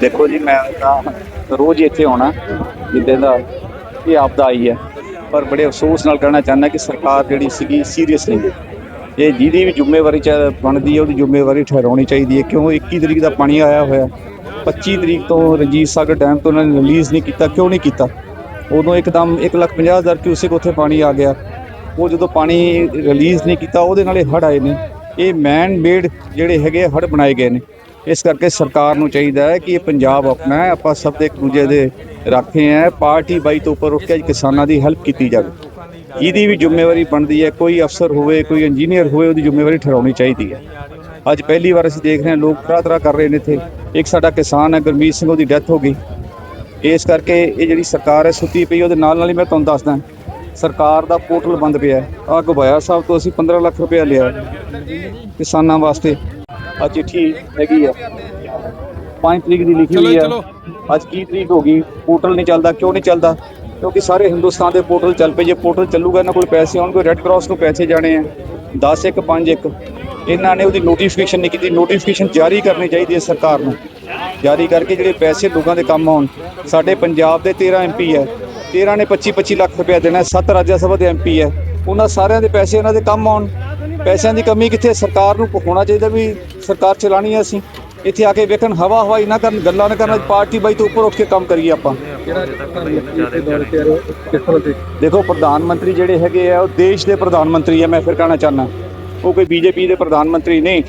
ਦੇਖੋ ਜੀ ਮੈਂ ਤਾਂ ਰੋਜ਼ ਇੱਥੇ ਆਉਣਾ ਜਿੱਦਾਂ ਦਾ ਇਹ ਆਪਦਾ ਆਈ ਹੈ। ਪਰ ਬੜੇ ਅਫਸੋਸ ਨਾਲ ਕਹਿਣਾ ਚਾਹੁੰਦਾ ਕਿ ਸਰਕਾਰ ਜਿਹੜੀ ਸੀਗੀ ਸੀਰੀਅਸ ਨਹੀਂ ਹੈ। ਇਹ ਜਿਹਦੀ ਵੀ ਜ਼ਿੰਮੇਵਾਰੀ ਚ ਬਣਦੀ ਹੈ ਉਹਦੀ ਜ਼ਿੰਮੇਵਾਰੀ ਠਹਿਰਾਉਣੀ ਚਾਹੀਦੀ ਹੈ। ਕਿਉਂ? 21 ਤਰੀਕ ਦਾ ਪਾਣੀ ਆਇਆ ਹੋਇਆ। 25 ਤਰੀਕ ਤੋਂ ਰਣਜੀਤ ਸਾਗਰ ਡੈਮ ਤੋਂ ਉਹਨਾਂ ਨੇ ਰਿਲੀਜ਼ ਨਹੀਂ ਕੀਤਾ। ਕਿਉਂ ਨਹੀਂ ਕੀਤਾ? ਉਦੋਂ ਇੱਕਦਮ 1,50,000 ਕਿਊਸਿਕ ਉੱਥੇ ਪਾਣੀ ਆ ਗਿਆ। ਉਹ ਜਦੋਂ ਪਾਣੀ ਰਿਲੀਜ਼ ਨਹੀਂ ਕੀਤਾ ਉਹਦੇ ਨਾਲ ਇਹ ਹੜ ਆਏ ਨੇ। ਇਹ ਮੈਨ ਮੇਡ ਜਿਹੜੇ ਹੈਗੇ ਹੜ ਬਣਾਏ ਗਏ ਨੇ। ਇਸ ਕਰਕੇ ਸਰਕਾਰ ਨੂੰ ਚਾਹੀਦਾ ਹੈ ਕਿ ਇਹ ਪੰਜਾਬ ਆਪਣਾ ਹੈ, ਆਪਾਂ ਸਭ ਦੇ ਇੱਕ ਦੂਜੇ ਦੇ ਰਾਖੇ ਹੈ। ਪਾਰਟੀ ਬਾਈ ਤੋਂ ਉੱਪਰ ਉੱਠ ਕੇ ਕਿਸਾਨਾਂ ਦੀ ਹੈਲਪ ਕੀਤੀ ਜਾਵੇ। ਇਹਦੀ ਵੀ ਜ਼ਿੰਮੇਵਾਰੀ ਬਣਦੀ ਹੈ, ਕੋਈ ਅਫਸਰ ਹੋਵੇ, ਕੋਈ ਇੰਜੀਨੀਅਰ ਹੋਵੇ, ਉਹਦੀ ਜ਼ਿੰਮੇਵਾਰੀ ਠਹਿਰਾਉਣੀ ਚਾਹੀਦੀ ਹੈ। ਅੱਜ ਪਹਿਲੀ ਵਾਰ ਅਸੀਂ ਦੇਖ ਰਹੇ ਹਾਂ, ਲੋਕ ਤਰ੍ਹਾਂ ਤਰ੍ਹਾਂ ਕਰ ਰਹੇ ਨੇ ਇੱਥੇ। ਇੱਕ ਸਾਡਾ ਕਿਸਾਨ ਹੈ, ਗੁਰਮੀਤ ਸਿੰਘ, ਉਹਦੀ ਡੈਥ ਹੋ ਗਈ। ਇਸ ਕਰਕੇ ਇਹ ਜਿਹੜੀ ਸਰਕਾਰ ਹੈ, ਸੁੱਤੀ ਪਈ, ਉਹਦੇ ਨਾਲ ਨਾਲ ਹੀ ਮੈਂ ਤੁਹਾਨੂੰ ਦੱਸਦਾ ਸਰਕਾਰ ਦਾ ਪੋਰਟਲ ਬੰਦ ਪਿਆ ਹੈ। ਆਹ ਗੁਬਾਇਆ ਸਾਹਿਬ ਤੋਂ ਅਸੀਂ 15 ਲੱਖ ਰੁਪਏ ਲਿਆ ਕਿਸਾਨਾਂ ਵਾਸਤੇ। ਆ ਚਿੱਠੀ ਹੈਗੀ ਹੈ 5 ਤਰੀਕ ਦੀ ਲਿਖੀ ਹੋਈ ਹੈ ਅੱਜ ਕੀ ਤਰੀਕ ਹੋ ਗਈ? ਪੋਰਟਲ ਨਹੀਂ ਚੱਲਦਾ ਕਿਉਂ ਨਹੀਂ ਚੱਲਦਾ? ਕਿਉਂਕਿ ਸਾਰੇ ਹਿੰਦੁਸਤਾਨ ਦੇ ਪੋਰਟਲ ਚੱਲ ਪਏ। ਜੇ ਪੋਰਟਲ ਚੱਲੂਗਾ ਇਹਨਾਂ ਕੋਲ ਪੈਸੇ ਆਉਣਗੇ ਰੈੱਡ ਕਰਾਸ ਨੂੰ ਪੈਸੇ ਜਾਣੇ ਆ। 10 ਇੱਕ 5 ਇੱਕ। ਇਹਨਾਂ ਨੇ ਉਹਦੀ ਨੋਟੀਫਿਕੇਸ਼ਨ ਨਹੀਂ ਕੀਤੀ। ਨੋਟੀਫਿਕੇਸ਼ਨ ਜਾਰੀ ਕਰਨੀ ਚਾਹੀਦੀ ਹੈ ਸਰਕਾਰ ਨੂੰ। ਜਾਰੀ ਕਰਕੇ ਜਿਹੜੇ ਪੈਸੇ ਲੋਕਾਂ ਦੇ ਕੰਮ ਆਉਣ। ਸਾਡੇ ਪੰਜਾਬ ਦੇ 13 ਐਮਪੀ ਹੈ। 13 ਨੇ 25 25 ਲੱਖ ਰੁਪਏ ਦੇਣਾ। 7 ਰਾਜ ਸਭਾ ਦੇ ਐਮਪੀ ਹੈ। ਉਹਨਾਂ ਸਾਰਿਆਂ ਦੇ ਪੈਸੇ ਉਹਨਾਂ ਦੇ ਕੰਮ ਆਉਣ। ਪੈਸਿਆਂ ਦੀ ਕਮੀ ਕਿੱਥੇ? ਸਰਕਾਰ ਨੂੰ ਹੋਣਾ ਚਾਹੀਦਾ ਵੀ ਸਰਕਾਰ ਚਲਾਣੀ ਹੈ ਅਸੀਂ। ਇੱਥੇ ਆ ਕੇ ਵੇਖਣ, ਹਵਾ ਹਵਾਈ ਨਾ ਕਰਨ, ਗੱਲਾਂ ਨਾ ਕਰਨ, ਪਾਰਟੀ ਬਾਈ ਤੋਂ ਉੱਪਰ ਉੱਠ ਕੇ ਕੰਮ ਕਰੀਏ ਆਪਾਂ। ਦੇਖੋ, ਪ੍ਰਧਾਨ ਮੰਤਰੀ ਜਿਹੜੇ ਹੈਗੇ ਆ, ਉਹ ਦੇਸ਼ ਦੇ ਪ੍ਰਧਾਨ ਮੰਤਰੀ ਆ, ਮੈਂ ਫਿਰ ਕਹਿਣਾ ਚਾਹਨਾ ਉਹ ਕੋਈ ਬੀਜੇਪੀ ਦੇ ਪ੍ਰਧਾਨ ਮੰਤਰੀ ਨਹੀਂ।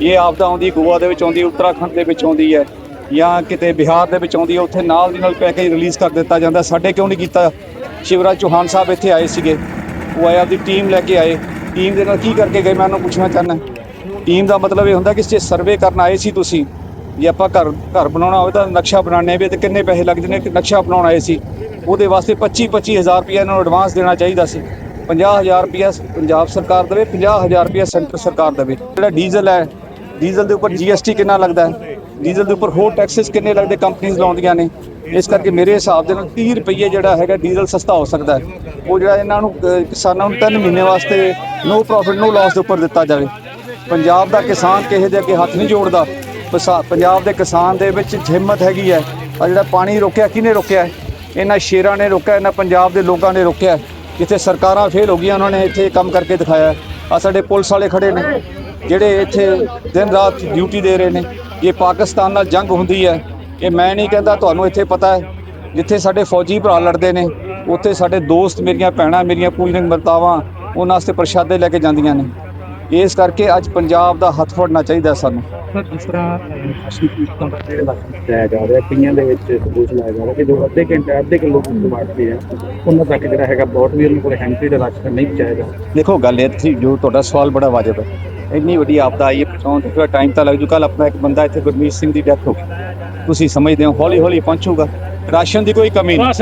ਇਹ ਆਪਦਾ ਆਉਂਦੀ, ਗੋਆ ਦੇ ਵਿੱਚ ਆਉਂਦੀ, ਉੱਤਰਾਖੰਡ ਦੇ ਵਿੱਚ ਆਉਂਦੀ ਹੈ। ਜਾਂ ਕਿਤੇ ਬਿਹਾਰ ਦੇ ਵਿੱਚ ਆਉਂਦੀ ਹੈ, ਉੱਥੇ ਨਾਲ ਦੀ ਨਾਲ ਪੈਕੇਜ ਰਿਲੀਜ਼ ਕਰ ਦਿੱਤਾ ਜਾਂਦਾ। ਸਾਡੇ ਕਿਉਂ ਨਹੀਂ ਕੀਤਾ? ਸ਼ਿਵਰਾਜ ਚੌਹਾਨ ਸਾਹਿਬ ਇੱਥੇ ਆਏ ਸੀਗੇ। ਉਹ ਆਏ, ਆਪਦੀ ਟੀਮ ਲੈ ਕੇ ਆਏ। ਟੀਮ ਦੇ ਨਾਲ ਕੀ ਕਰਕੇ ਗਏ? ਮੈਂ ਉਹਨੂੰ ਪੁੱਛਣਾ ਚਾਹੁੰਦਾ। ਟੀਮ ਦਾ ਮਤਲਬ ਇਹ ਹੁੰਦਾ ਕਿ ਜੇ ਸਰਵੇ ਕਰਨ ਆਏ ਸੀ ਤੁਸੀਂ, ਜੇ ਆਪਾਂ ਘਰ ਘਰ ਬਣਾਉਣਾ ਹੋਵੇ ਤਾਂ ਨਕਸ਼ਾ ਬਣਾਉਣੇ ਵੀ ਤੇ ਕਿੰਨੇ ਪੈਸੇ ਲੱਗਦੇ ਨੇ, ਨਕਸ਼ਾ ਬਣਾਉਣ ਆਏ ਸੀ। ਉਹਦੇ ਵਾਸਤੇ 25 25000 ਰੁਪਏ ਇਹਨਾਂ ਨੂੰ ਐਡਵਾਂਸ ਦੇਣਾ ਚਾਹੀਦਾ ਸੀ। 50000 ਰੁਪਏ ਪੰਜਾਬ ਸਰਕਾਰ ਦੇਵੇ 50000 ਰੁਪਏ ਸੈਂਟਰ ਸਰਕਾਰ ਦੇਵੇ। ਜਿਹੜਾ ਡੀਜ਼ਲ ਹੈ ਡੀਜ਼ਲ ਦੇ ਉੱਪਰ ਜੀਐਸਟੀ ਕਿੰਨਾ ਲੱਗਦਾ ਹੈ? ਡੀਜ਼ਲ ਦੇ ਉੱਪਰ ਹੋਰ ਟੈਕਸਸ ਕਿੰਨੇ ਲੱਗਦੇ ਕੰਪਨੀਆਂ ਲਾਉਂਦੀਆਂ ਨੇ? ਇਸ ਕਰਕੇ ਮੇਰੇ ਹਿਸਾਬ ਦੇ ਨਾਲ 30 ਰੁਪਏ ਜਿਹੜਾ ਹੈਗਾ ਡੀਜ਼ਲ ਸਸਤਾ ਹੋ ਸਕਦਾ ਹੈ। ਉਹ ਜਿਹੜਾ ਇਹਨਾਂ ਨੂੰ ਕਿਸਾਨਾਂ ਨੂੰ 3 ਮਹੀਨੇ ਵਾਸਤੇ ਨੋ ਪ੍ਰੋਫਿਟ ਨੋ ਲਾਸ ਦੇ ਉੱਪਰ ਦਿੱਤਾ ਜਾਵੇ। ਪੰਜਾਬ ਦਾ ਕਿਸਾਨ ਕਿਸੇ ਦੇ ਅੱਗੇ ਹੱਥ ਨਹੀਂ ਜੋੜਦਾ। ਪਸਾ- ਪੰਜਾਬ ਦੇ ਕਿਸਾਨ ਦੇ ਵਿੱਚ ਹਿੰਮਤ ਹੈਗੀ ਹੈ। ਆ ਜਿਹੜਾ ਪਾਣੀ ਰੋਕਿਆ, ਕਿਹਨੇ ਰੋਕਿਆ ਇਹਨਾਂ ਸ਼ੇਰਾਂ ਨੇ ਰੋਕਿਆ, ਇਹਨਾਂ ਪੰਜਾਬ ਦੇ ਲੋਕਾਂ ਨੇ ਰੋਕਿਆ ਜਿੱਥੇ ਸਰਕਾਰਾਂ ਫੇਲ ਹੋ ਗਈਆਂ, ਉਹਨਾਂ ਨੇ ਇੱਥੇ ਕੰਮ ਕਰਕੇ ਦਿਖਾਇਆ ਆ ਸਾਡੇ ਪੁਲਿਸ ਵਾਲੇ ਖੜੇ ਨੇ, ਜਿਹੜੇ ਇੱਥੇ ਦਿਨ ਰਾਤ ਡਿਊਟੀ ਦੇ ਰਹੇ ਨੇ। ਇਹ ਪਾਕਿਸਤਾਨ ਨਾਲ ਜੰਗ ਹੁੰਦੀ ਹੈ। ਇਹ ਮੈਂ ਨਹੀਂ ਕਹਿੰਦਾ ਤੁਹਾਨੂੰ ਇੱਥੇ ਪਤਾ ਹੈ ਜਿੱਥੇ ਸਾਡੇ ਫੌਜੀ ਭਰਾ ਲੜਦੇ ਨੇ ਉੱਥੇ ਸਾਡੇ ਦੋਸਤ ਮੇਰੀਆਂ ਭੈਣਾਂ ਮੇਰੀਆਂ ਪੂਜਨਿਕ ਮਰਤਾਵਾਂ ਉਹਨਾਂ ਵਾਸਤੇ ਪ੍ਰਸ਼ਾਦੇ ਲੈ ਕੇ ਜਾਂਦੀਆਂ ਨੇ। ਇਸ ਕਰਕੇ ਅੱਜ ਪੰਜਾਬ ਦਾ ਹੱਥ ਫੜਨਾ ਚਾਹੀਦਾ ਸਾਨੂੰ। ਸਰ ਜਿਸ ਤਰ੍ਹਾਂ ਅਸੀਂ ਪੀੜਤਾਂ ਦਾ ਜਿਹੜੇ ਲੱਖ ਲਾਇਆ ਜਾ ਰਿਹਾ ਕਈਆਂ ਦੇ ਵਿੱਚ ਦੋਸ਼ ਲਾਇਆ ਜਾ ਰਿਹਾ ਕਿ ਜੋ ਅੱਧੇ ਘੰਟੇ ਅੱਧੇ ਕਿਲੋ ਵਾਟਦੇ ਆ ਉਹਨਾਂ ਤੱਕ ਜਿਹੜਾ ਹੈਗਾ ਬੋਟ ਵੀ ਉਹਨਾਂ ਕੋਲ ਹੈਂਟਰੀ ਦਾ ਰਾਸ਼ਨ ਨਹੀਂ ਪਹੁੰਚਾਇਆ ਜਾ ਦੇਖੋ ਗੱਲ ਇਹ ਸੀ ਜੋ ਤੁਹਾਡਾ ਸਵਾਲ ਬੜਾ ਵਾਜਬ ਹੈ। ਇੰਨੀ ਵੱਡੀ ਆਪਦਾ ਆਈ ਹੈ ਪਹੁੰਚਾਉਣ ਤੇ। ਥੋੜਾ ਟਾਈਮ ਤਾਂ ਲੱਗ ਜੂ। ਕੱਲ ਆਪਣਾ ਇੱਕ ਬੰਦਾ ਇੱਥੇ ਗੁਰਮੀਤ ਸਿੰਘ ਦੀ ਡੈਥ ਹੋ ਗਈ। ਤੁਸੀਂ ਸਮਝਦੇ ਹੋ ਹੌਲੀ ਹੌਲੀ ਪਹੁੰਚੂਗਾ। ਰਾਸ਼ਨ ਦੀ ਕੋਈ ਕਮੀ ਨਹੀਂ।